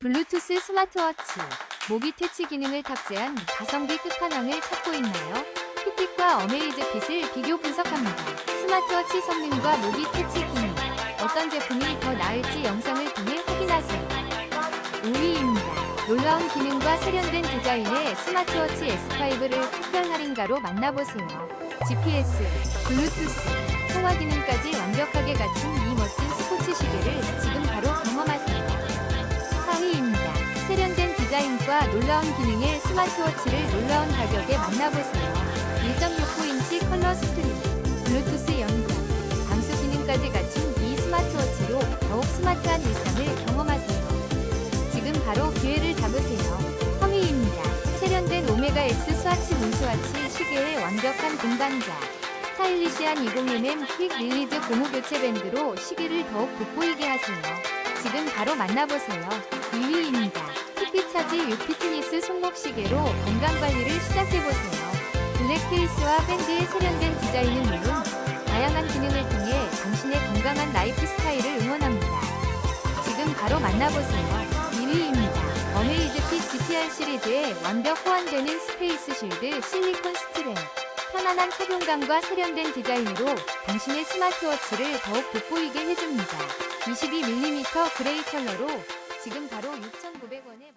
블루투스 스마트워치, 모기 퇴치 기능을 탑재한 가성비 끝판왕을 찾고 있나요? 핏빛과 어메이즈핏을 비교 분석합니다. 스마트워치 성능과 모기 퇴치 기능, 어떤 제품이 더 나을지 영상을 통해 확인하세요. 5위입니다. 놀라운 기능과 세련된 디자인의 스마트워치 S5를 특별 할인가로 만나보세요. GPS, 블루투스, 통화 기능까지 완벽하게 갖춘 이 멋진 스포츠 시계를 디자인과 놀라운 기능의 스마트워치를 놀라운 가격에 만나보세요. 1.69인치 컬러 스크린, 블루투스 연결, 방수 기능까지 갖춘 이 스마트워치로 더욱 스마트한 일상을 경험하세요. 지금 바로 기회를 잡으세요. 3위입니다. 세련된 오메가 X 스와치 문스와치 시계의 완벽한 동반자. 스타일리시한 20mm 퀵 릴리즈 고무 교체 밴드로 시계를 더욱 돋보이게 하세요. 지금 바로 만나보세요. 2위입니다. 핏빛차지 유피트니스 손목 시계로 건강 관리를 시작해보세요. 블랙 케이스와 밴드의 세련된 디자인은 물론 다양한 기능을 통해 당신의 건강한 라이프 스타일을 응원합니다. 지금 바로 만나보세요. 2위입니다. 어메이즈핏 GTR 시리즈의 완벽 호환되는 스페이스 실드 실리콘 스트랩. 편안한 착용감과 세련된 디자인으로 당신의 스마트워치를 더욱 돋보이게 해줍니다. 22mm 그레이 컬러로 지금 바로 6,900원에